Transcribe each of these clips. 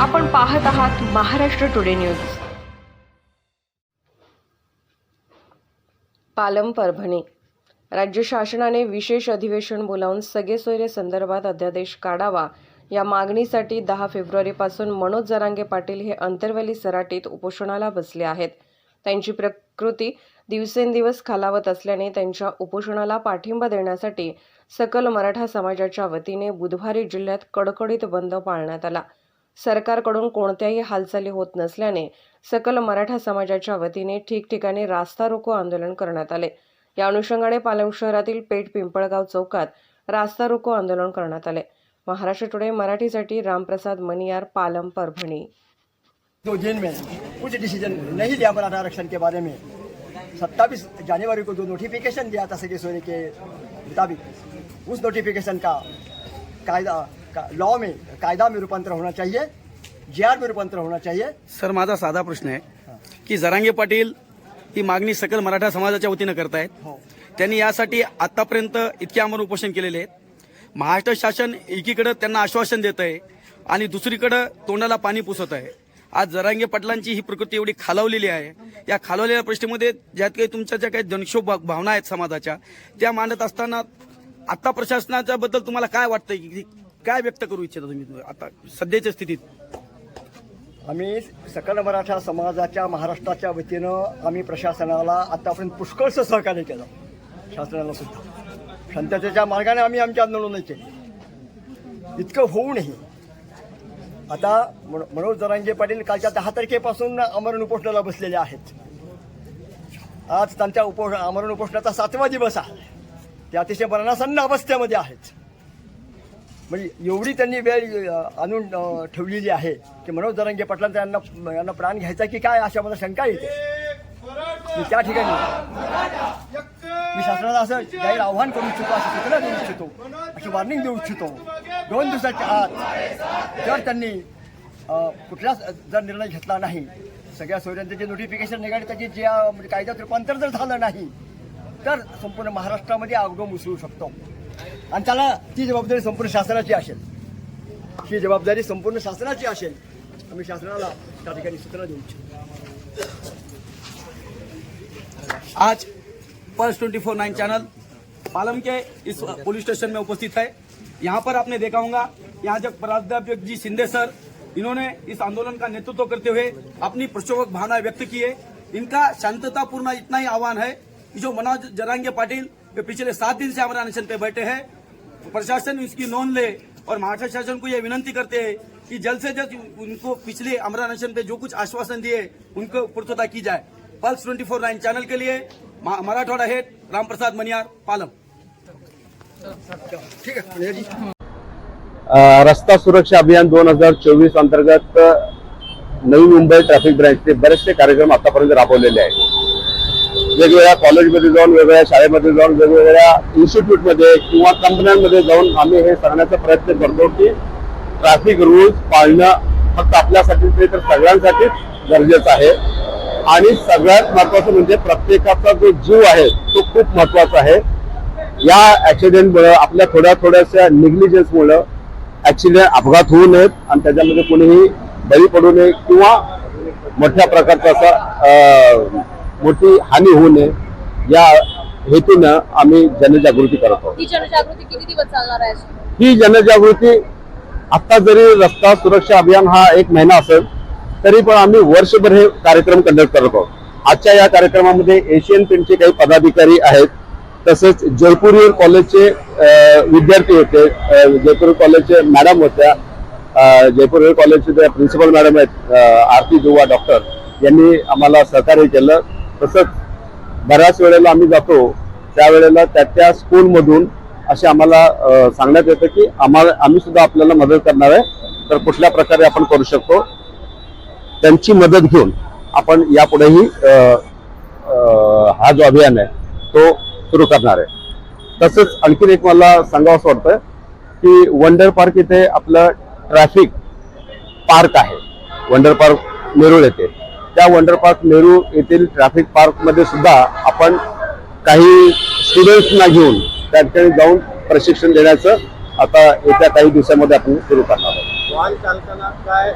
आपण पाहत आहात महाराष्ट्र टुडे न्यूज. पालम परभणी. राज्य शासनाने विशेष अधिवेशन बोलावून सगळे सोयरे संदर्भात अध्यादेश काढावा. या मागणीसाठी दहा फेब्रुवारीपासून मनोज जरांगे पाटील हे अंतरवली सराटीत उपोषणाला बसले आहेत. त्यांची प्रकृती दिवसेंदिवस खालावत असल्याने त्यांच्या उपोषणाला पाठिंबा देण्यासाठी सकल मराठा समाजाच्या वतीने बुधवारी जिल्ह्यात कडकडीत बंद पाळण्यात आला. सरकारकडून कोणत्याही हालचाली होत नसल्याने सकल मराठा समाजाच्या वतीने ठिकठिकाणी रास्ता रोको आंदोलन करण्यात आले. या अनुषंगाने पालम शहरातील पेठ पिंपळगाव चौकात रास्ता रोको आंदोलन करण्यात आले. महाराष्ट्र टुडे मराठीसाठी रामप्रसाद मनियार पालम परभणी. दो दिन में कुछ डिसीजन नहीं लिया मराठा आरक्षण के बारे में। सत्ताईस जनवरी को जो नोटिफिकेशन दिया था सगे सोनी के मुताबिक उस नोटिफिकेशन का कायदा लॉ में कायदा में रूपांतर होना चाहिए जे में रूपांतर होना चाहिए। सर माझा साधा प्रश्न आहे की जरांगे पाटील ही मागणी सकल मराठा समाजाच्या वतीनं करतायत. हो. त्यांनी यासाठी आतापर्यंत इतके आम्हाला उपोषण केलेले आहेत. महाराष्ट्र शासन एकीकडे त्यांना आश्वासन देत आहे आणि दुसरीकडे तोंडाला पाणी पुसत आहे आज जरांगे पाटलांची ही प्रकृती एवढी खालावलेली आहे. या खालावलेल्या परिस्थितीमध्ये ज्यात काही तुमच्या ज्या काही जनक्षोभ भाव- भावना आहेत समाजाच्या त्या मांडत असताना आता प्रशासनाच्या बद्दल तुम्हाला काय वाटतंय की काय व्यक्त करू इच्छिता तुम्ही? आता सध्याच्या स्थितीत. आम्ही सकल मराठा समाजाच्या महाराष्ट्राच्या वतीनं आम्ही प्रशासनाला आतापर्यंत पुष्कळचं सहकार्य केलं. शासनाला सुद्धा. शांततेच्या मार्गाने आम्ही आमच्या आंदोलन केले. इतकं होऊनही. आता मनोज जरांगे पाटील कालच्या दहा तारखेपासून आमरण उपोषणाला बसलेले आहेत. आज त्यांच्या उपो आमरण उपोषणाचा सातवा दिवस आहे. ते अतिशय मरणासन्न अवस्थेमध्ये आहेत. म्हणजे एवढी त्यांनी वेळ आणून ठेवलेली आहे की मनोज दरंगे पाटलांचा यांना यांना प्राण घ्यायचा की काय अशा मला शंका येते त्या ठिकाणी मी शासनाला असं जाहीर आव्हान करू इच्छितो अशी सूचना देऊ इच्छितो अशी वॉर्निंग देऊ इच्छितो. दोन दिवसाच्या आत जर त्यांनी कुठलाच जर निर्णय घेतला नाही सगळ्या सोयऱ्यांचे जे नोटिफिकेशन निघाले त्याचे जे म्हणजे कायद्यात रूपांतर जर झालं नाही तर संपूर्ण महाराष्ट्रामध्ये आगडोम उसळू शकतो. त्याला ती संपूर्ण शासनाची असेल. ही संपूर्ण त्या ठिकाणी सूचना आज pulse twenty four nine channel Palam के इस पुलिस स्टेशन में उपस्थित है. यहाँ पर आपने देखा होगा, यहाँ जब प्राध्यापक जी शिंदे सर, इन्होंने इस आंदोलन का नेतृत्व करते हुए अपनी प्रक्षोभक भावना व्यक्त की है। इनका शांततापूर्ण इतना ही आह्वान है कि जो मनोज जरांगे पाटिल पिछले सात दिन से हमारे अनशन पे बैठे हैं। प्रशासन इसकी नोंद ले और महाराष्ट्र शासन को यह विनंती करते हैं कि जल्द से जल्द उनको पिछले अमरा अनशन पे जो कुछ आश्वासन दिए उनको पूर्तता की जाए। Pulse twenty four nine channel के लिए मराठवाड़ा हेड राम प्रसाद मनियार पालम। ठीक. अ, रस्ता सुरक्षा अभियान दोन हज़ार चोवीस अंतर्गत नवी मुंबई ट्रॅफिक ब्रँचचे बरेचसे कार्यक्रम आतापर्यंत राबवलेले आहेत. वेगवेगळ्या कॉलेजमध्ये जाऊन वेगवेगळ्या शाळेमध्ये जाऊन वेगवेगळ्या इन्स्टिट्यूटमध्ये किंवा कंपन्यांमध्ये जाऊन आम्ही हे सांगण्याचा प्रयत्न करतो की ट्रॅफिक रूल्स पाळणं फक्त आपल्यासाठीच नाही तर सगळ्यांसाठीच गरजेचं आहे. आणि सगळ्यात महत्वाचं म्हणजे प्रत्येकाचा जो जीव आहे तो खूप महत्त्वाचा आहे. या ॲक्सिडेंटमुळं आपल्या थोड्या थोड्याशा निग्लिजन्समुळं ऍक्सिडेंट अपघात होऊ नयेत आणि त्याच्यामध्ये कोणीही बळी पडू नये किंवा मोठ्या प्रकारचा असा मोठी हानी होऊ नये. या हेतूनं आम्ही जनजागृती करत आहोत. ही जनजागृती किती दिवस चालणार आहे? अशी? ही जनजागृती आता जरी रस्ता सुरक्षा अभियान हा एक महिना असेल तरी पण आम्ही वर्षभर हे कार्यक्रम कंडक्ट करत आहोत. आजच्या या कार्यक्रमामध्ये एशियन पेंटचे काही पदाधिकारी आहेत तसेच जयपूर कॉलेजचे विद्यार्थी होते जयपूर कॉलेजचे मॅडम होत्या जयपूर कॉलेजचे प्रिन्सिपल मॅडम आहेत आरती दुवा डॉक्टर यांनी आम्हाला सहकार्य केलं. तसंच बऱ्याच वेळेला आम्ही जातो त्यावेळेला त्या त्या स्कूलमधून असे आम्हाला सांगण्यात येतं की आम्हाला आम्ही सुद्धा आपल्याला मदत करणार आहे. तर कुठल्या प्रकारे आपण करू शकतो त्यांची मदत घेऊन आपण यापुढेही हा जो अभियान आहे तो सुरू करणार आहे. तसंच आणखीन एक मला सांगावं असं वाटतं की वंडर पार्क इथे आपलं ट्रॅफिक पार्क आहे. वंडर पार्क नेरूळ येते त्या वंडर पार्क नेहरू येथील ट्रॅफिक पार्कमध्ये सुद्धा आपण काही स्टुडंट्सना घेऊन त्या ठिकाणी जाऊन प्रशिक्षण देण्याचं आता येत्या काही दिवसामध्ये आपण सुरू करणार आहोत. वाहन चालकांना काय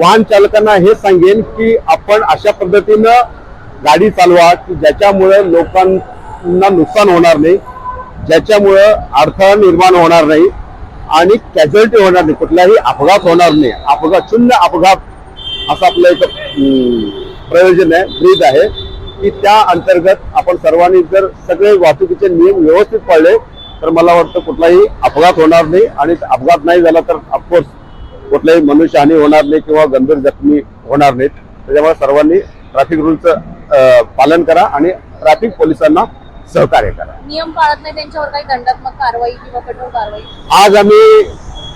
वाहन चालकांना हे सांगेन की आपण अशा पद्धतीनं गाडी चालवा की ज्याच्यामुळे लोकांना नुकसान होणार नाही ज्याच्यामुळं अडथळा निर्माण होणार नाही आणि कॅज्युअलिटी होणार नाही कुठलाही अपघात होणार नाही. अपघात शून्य अपघात असं आपलं एक प्रयोजन आहे ब्रीद आहे की त्या अंतर्गत आपण सर्वांनी जर सगळे वाहतुकीचे नियम व्यवस्थित पाळले तर मला वाटतं कुठलाही अपघात होणार नाही. आणि अपघात नाही झाला तर ऑफकोर्स कुठलाही मनुष्यहानी होणार नाही किंवा गंभीर जखमी होणार नाहीत. त्याच्यामुळे सर्वांनी ट्रॅफिक रूलचं पालन करा आणि ट्रॅफिक पोलिसांना सहकार्य करा. नियम पाळत नाही त्यांच्यावर काही दंडात्मक कारवाई किंवा कठोर कारवाई? आज आम्ही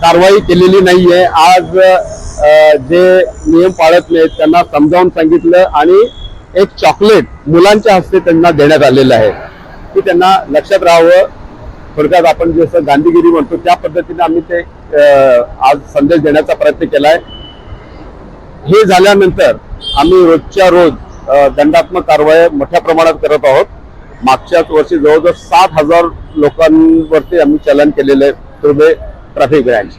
कारवाई केलेली नाहीये. आज जे नियम पाळत नाहीत त्यांना समजावून सांगितलं आणि एक चॉकलेट मुलांच्या हस्ते त्यांना देण्यात आलेलं आहे. की त्यांना लक्षात राहावं. थोडक्यात आपण जसं गांधीगिरी म्हणतो त्या पद्धतीने आम्ही ते आज संदेश देण्याचा प्रयत्न केलाय. हे झाल्यानंतर आम्ही रोजच्या रोज दंडात्मक कारवाई मोठ्या प्रमाणात करत आहोत. मागच्याच वर्षी जवळजवळ सात हजार लोकांवरती आम्ही चलन केलेलं आहे ट्रॅफिक ब्रँच